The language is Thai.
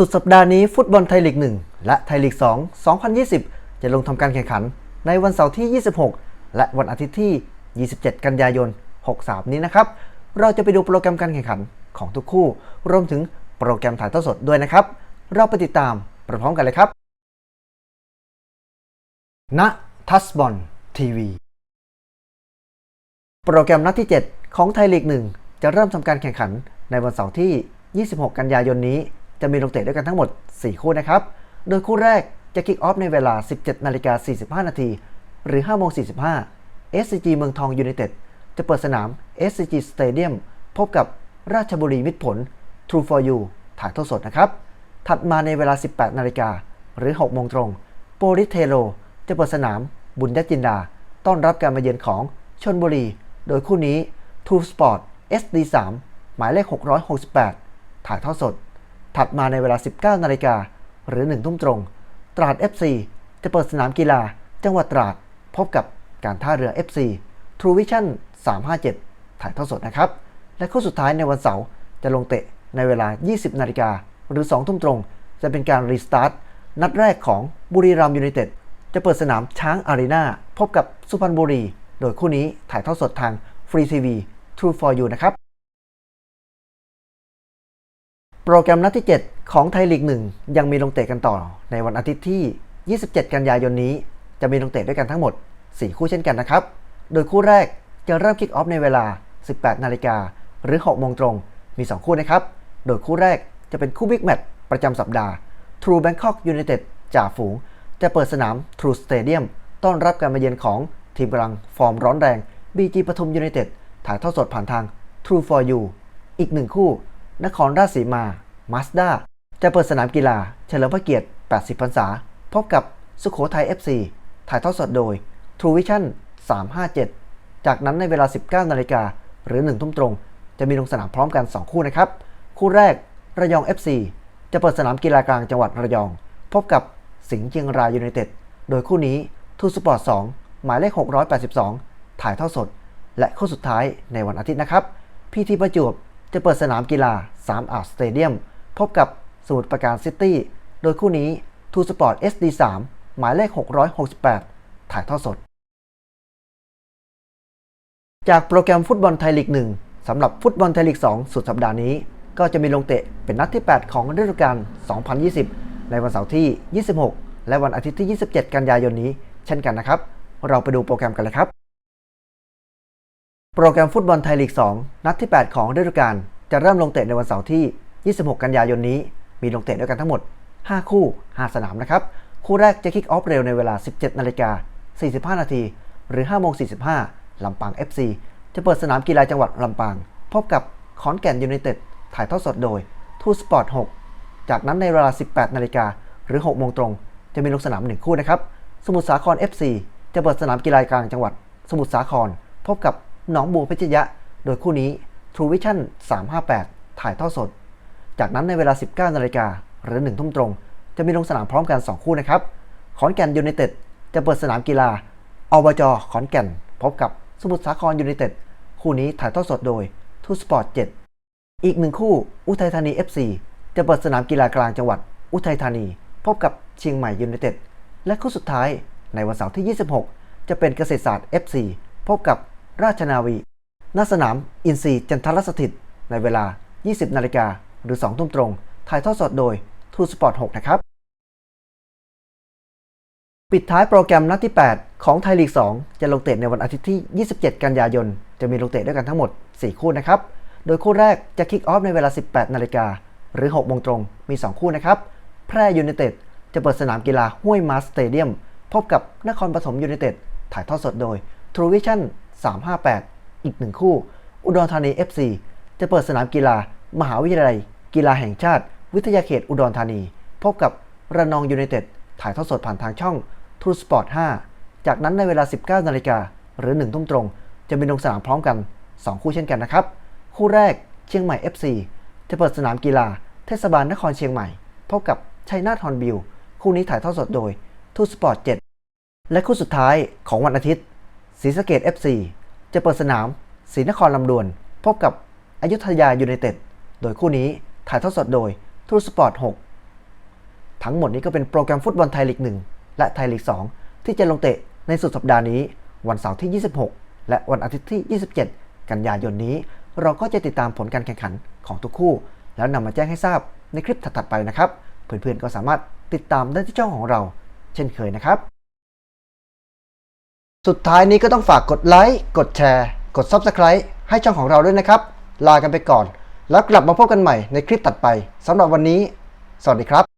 สุดสัปดาห์นี้ฟุตบอลไทยลีก 1 และไทยลีก 2 2020 จะลงทำการแข่งขันในวันเสาร์ที่ 26 และวันอาทิตย์ที่ 27 กันยายน 63 นี้นะครับ เราจะไปดูโปรแกรมการแข่งขันของทุกคู่ รวมถึงโปรแกรมถ่ายทอดสดด้วยนะครับ เราไปติดตามพร้อมกันเลยครับ ณ ทัสบอลทีวี โปรแกรมนัดที่ 7 ของไทยลีก 1 จะเริ่มทำการแข่งขันในวันเสาร์ที่ 26 กันยายนนี้ จะมีลงเตะด้วยกันทั้งหมด 4 คู่นะครับ โดยคู่แรกจะคิกออฟในเวลา 17นาฬิกา45 นาที หรือ5โมง45 SCG เมืองทองยูไนเต็ดจะเปิดสนาม SCG Stadium พบกับราชบุรีมิตรผล True for You ถ่ายทอดสดนะครับ ถัดมาในเวลา 18นาฬิกาหรือ 6 โมงตรง โปริเทโล จะเปิดสนามบุญญจินดา ต้อนรับการมาเยือนของชนบุรี โดยคู่นี้ True Sport SD3 หมายเลข 668 ถ่ายทอดสด ถัดมาในเวลา 19 นาฬิกาหรือ 1 ทุ่มตรง ตราด FC จะเปิดสนามกีฬา จังหวัดตราด พบกับการท่าเรือ FC True Vision 357 ถ่ายทอดสดนะครับ และคู่สุดท้ายในวันเสาร์จะลงเตะในเวลา 20 นาฬิกาหรือ 2 ทุ่มตรง จะเป็นการรีสตาร์ทนัดแรกของบุรีรัมย์ยูไนเต็ดจะเปิดสนามช้างอารีนาพบกับสุพรรณบุรี โดยคู่นี้ถ่ายทอดสดทางฟรีทีวี True for You นะครับ โปรแกรมนัดที่ 7 ของไทยลีก 1 ยังมีลงเตะกันต่อ ในวันอาทิตย์ที่ 27 กันยายนนี้ จะมีลงเตะด้วยกันทั้งหมด 4 คู่เช่นกันนะครับ โดยคู่แรกจะเริ่มคิกออฟในเวลา 18 นาฬิกาหรือ 6 โมงตรง มี 2 คู่นะครับ โดยคู่แรกจะเป็นคู่บิ๊กแมตช์ประจำสัปดาห์ True Bangkok United จ่าฝูง จะเปิดสนาม True Stadium ต้อนรับการมาเยือนของทีมกำลังฟอร์มร้อนแรง BG ปทุมยูไนเต็ดถ่ายทอดสดผ่านทาง True for You อีกหนึ่งคู่ นครราชสีมา มาสด้า จะเปิดสนามกีฬา เฉลิมพระเกียรติ 80 พรรษา พบกับสุขโขทัย FC ถ่ายทอดสดโดย True Vision 357 จากนั้นในเวลา 19 นาฬิกาหรือ 1 ทุ่มตรง จะมีลงสนามพร้อมกัน 2 คู่นะครับ คู่แรกระยอง FC จะเปิดสนามกีฬากลางจังหวัดระยอง พบกับสิงห์เชียงรายยูไนเต็ด โดยคู่นี้ทูสปอร์ต 2 หมายเลข 682 ถ่ายทอดสด และคู่สุดท้ายในวันอาทิตย์นะครับ พีทีประจวบ จะเปิดสนามกีฬา3อาร์สเตเดียมพบกับสมุทรปราการซิตี้ โดยคู่นี้ทูสปอร์ต SD3 หมายเลข 668 ถ่ายทอดสด จากโปรแกรมฟุตบอลไทยลีก 1 สำหรับฟุตบอลไทยลีก 2 สุดสัปดาห์นี้ ก็จะมีลงเตะเป็นนัดที่ 8 ของฤดูกาล 2020 ในวันเสาร์ที่ 26 และวันอาทิตย์ที่ 27 กันยายนนี้ เช่นกันนะครับ เราไปดูโปรแกรมกันเลยครับ โปรแกรมฟุตบอลไทยลีก 2 นัดที่ 8 ของฤดูกาลจะเริ่มลงเตะในวันเสาร์ที่ 26 กันยายนนี้ มีลงเตะด้วยกันทั้งหมด 5 คู่ 5 สนามนะครับ คู่แรกจะคิกออฟเร็วในเวลา 17 นาฬิกา 45 นาที หรือ 5 โมง 45 ลำปาง FC จะเปิดสนามกีฬาจังหวัดลำปาง พบกับขอนแก่นยูไนเต็ด ถ่ายทอดสดโดย ทูสปอร์ต 6 จากนั้นในเวลา 18 นาฬิกา หรือ 6 โมงตรง จะมีลงสนาม 1 คู่นะครับ สมุทรสาคร FC จะเปิดสนามกีฬากลางจังหวัด สมุทรสาคร พบกับ หนองบัวเพชรยะ โดยคู่นี้ True Vision 358 ถ่ายทอดสด จากนั้นในเวลา 19นาฬิกาหรือ1ทุ่มตรง จะมีลงสนามพร้อมกัน 2 คู่นะครับ ขอนแก่นยูไนเต็ดจะเปิดสนามกีฬาอบจขอนแก่น พบกับสมุทรสาครยูไนเต็ดคู่นี้ถ่ายทอดสดโดยทูสปอร์ต7อีกหนึ่งคู่ อุทัยธานี FC จะเปิดสนามกีฬากลางจังหวัด อุทัยธานี พบกับเชียงใหม่ยูไนเต็ดและคู่สุดท้ายในวันเสาร์ที่ 26 จะเป็นเกษตรศาสตร์ FC พบกับ ราชนาวีณสนามอินซีย์จันทรสถิต ในเวลา 20 นาฬิกาหรือ 2 ทุ่มตรง ถ่ายทอดสดโดย True Sport 6นะครับ ปิดท้ายโปรแกรมนัดที่ 8 ของไทยลีก 2 จะลงเตะในวันอาทิตย์ที่ 27 กันยายน จะมีลงเตะด้วยกันทั้งหมด 4 คู่นะครับ โดยคู่แรกจะคิกออฟในเวลา 18 นาฬิกาหรือ 6 โมงตรง มี 2 คู่นะครับ แพร่ยูไนเต็ดจะเปิดสนามกีฬาห้วยมาสเตเดียม พบกับนครปฐมยูไนเต็ด ถ่ายทอดสดโดย True Vision 358 อีกหนึ่งคู่ อุดรธานี FC จะเปิดสนามกีฬามหาวิทยาลัย กีฬาแห่งชาติ วิทยาเขตอุดรธานี พบกับระนองยูไนเต็ดถ่ายทอดสดผ่านทางช่อง True Sport 5 จากนั้นในเวลา 19 นาฬิกาหรือ1ทุ่มตรง จะมีลงสนามพร้อมกัน 2 คู่เช่นกันนะครับ คู่แรกเชียงใหม่ FC จะเปิดสนามกีฬา เทศบาลนครเชียงใหม่ พบกับชัยนาทฮอนบิลคู่นี้ถ่ายทอดสดโดย True Sport 7และคู่สุดท้ายของวันอาทิตย์ ศรีสะเกด FC จะเปิดสนามศรีนครลำดวน พบกับอยุธยายูไนเต็ด โดยคู่นี้ถ่ายทอดสดโดย True Sport 6ทั้งหมดนี้ก็เป็นโปรแกรมฟุตบอลไทยลีก 1 และไทยลีก 2 ที่จะลงเตะในสุดสัปดาห์นี้ วันเสาร์ที่ 26 และวันอาทิตย์ที่ 27 กันยายนนี้ เราก็จะติดตามผลการแข่งขันของทุกคู่ แล้วนำมาแจ้งให้ทราบในคลิปถัดๆไปนะครับ เพื่อนๆก็สามารถติดตามได้ที่ช่องของเรา เช่นเคยนะครับ สุดท้ายนี้ก็ต้องฝากกดไลค์ กดแชร์ กด Subscribe ให้ช่องของเราด้วยนะครับ ลากันไปก่อน แล้วกลับมาพบกันใหม่ในคลิปตัดไปสำหรับวันนี้ สวัสดีครับ